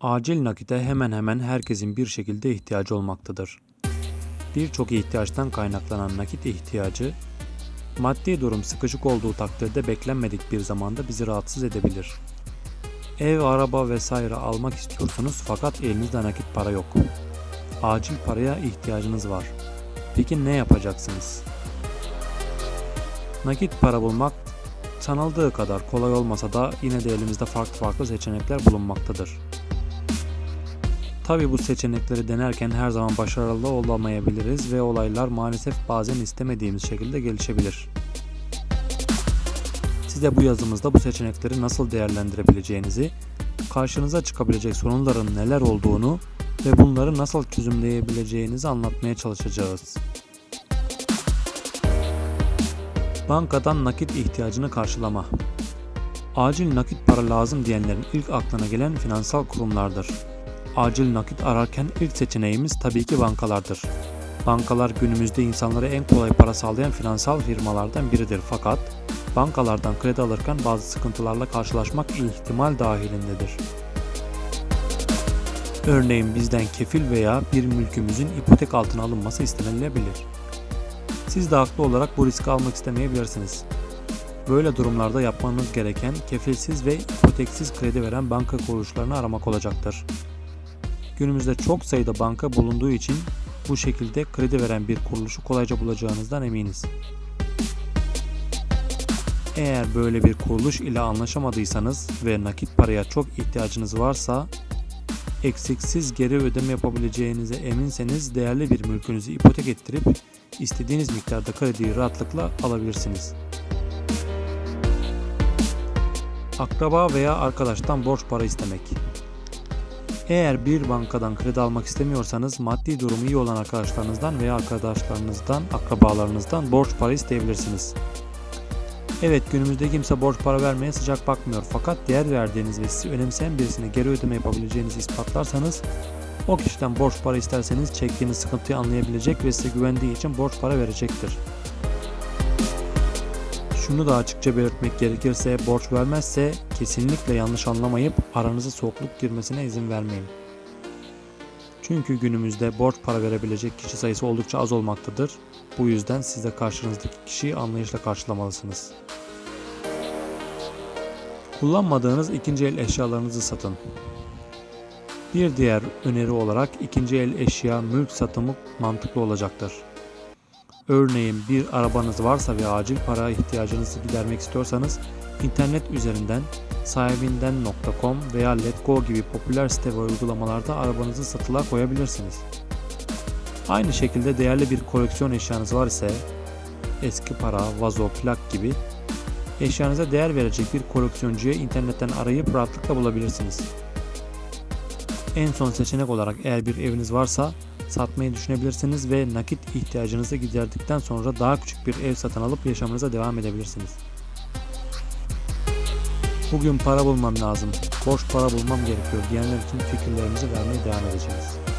Acil nakite hemen hemen herkesin bir şekilde ihtiyacı olmaktadır. Birçok ihtiyaçtan kaynaklanan nakit ihtiyacı, maddi durum sıkışık olduğu takdirde beklenmedik bir zamanda bizi rahatsız edebilir. Ev, araba vesaire almak istiyorsunuz fakat elinizde nakit para yok. Acil paraya ihtiyacınız var. Peki ne yapacaksınız? Nakit para bulmak sanıldığı kadar kolay olmasa da yine de elimizde farklı farklı seçenekler bulunmaktadır. Tabi bu seçenekleri denerken her zaman başarılı olamayabiliriz ve olaylar maalesef bazen istemediğimiz şekilde gelişebilir. Size bu yazımızda bu seçenekleri nasıl değerlendirebileceğinizi, karşınıza çıkabilecek sorunların neler olduğunu ve bunları nasıl çözümleyebileceğinizi anlatmaya çalışacağız. Bankadan nakit ihtiyacını karşılama. Acil nakit para lazım diyenlerin ilk aklına gelen finansal kurumlardır. Acil nakit ararken ilk seçeneğimiz tabii ki bankalardır. Bankalar günümüzde insanlara en kolay para sağlayan finansal firmalardan biridir fakat bankalardan kredi alırken bazı sıkıntılarla karşılaşmak ihtimal dahilindedir. Örneğin bizden kefil veya bir mülkümüzün ipotek altına alınması istenilebilir. Siz de haklı olarak bu riski almak istemeyebilirsiniz. Böyle durumlarda yapmanız gereken kefilsiz ve ipoteksiz kredi veren banka kuruluşlarını aramak olacaktır. Günümüzde çok sayıda banka bulunduğu için bu şekilde kredi veren bir kuruluşu kolayca bulacağınızdan eminiz. Eğer böyle bir kuruluş ile anlaşamadıysanız ve nakit paraya çok ihtiyacınız varsa eksiksiz geri ödeme yapabileceğinize eminseniz değerli bir mülkünüzü ipotek ettirip istediğiniz miktarda krediyi rahatlıkla alabilirsiniz. Akraba veya arkadaştan borç para istemek. Eğer bir bankadan kredi almak istemiyorsanız maddi durumu iyi olan arkadaşlarınızdan veya arkadaşlarınızdan, akrabalarınızdan borç para isteyebilirsiniz. Evet günümüzde kimse borç para vermeye sıcak bakmıyor fakat değer verdiğiniz ve sizi önemseyen birisine geri ödeme yapabileceğinizi ispatlarsanız o kişiden borç para isterseniz çektiğiniz sıkıntıyı anlayabilecek ve size güvendiği için borç para verecektir. Şunu da açıkça belirtmek gerekirse borç vermezse kesinlikle yanlış anlamayıp aranıza soğukluk girmesine izin vermeyin. Çünkü günümüzde borç para verebilecek kişi sayısı oldukça az olmaktadır. Bu yüzden siz de karşınızdaki kişiyi anlayışla karşılamalısınız. Kullanmadığınız ikinci el eşyalarınızı satın. Bir diğer öneri olarak ikinci el eşya mülk satımı mantıklı olacaktır. Örneğin bir arabanız varsa ve acil para ihtiyacınızı gidermek istiyorsanız internet üzerinden sahibinden.com veya letgo gibi popüler site ve uygulamalarda arabanızı satılığa koyabilirsiniz. Aynı şekilde değerli bir koleksiyon eşyanız var ise eski para, vazo, plak gibi eşyanıza değer verecek bir koleksiyoncuya internetten arayıp rahatlıkla bulabilirsiniz. En son seçenek olarak eğer bir eviniz varsa satmayı düşünebilirsiniz ve nakit ihtiyacınızı giderdikten sonra daha küçük bir ev satın alıp yaşamınıza devam edebilirsiniz. Bugün para bulmam lazım, borç para bulmam gerekiyor diyenler için fikirlerimizi vermeye devam edeceğiz.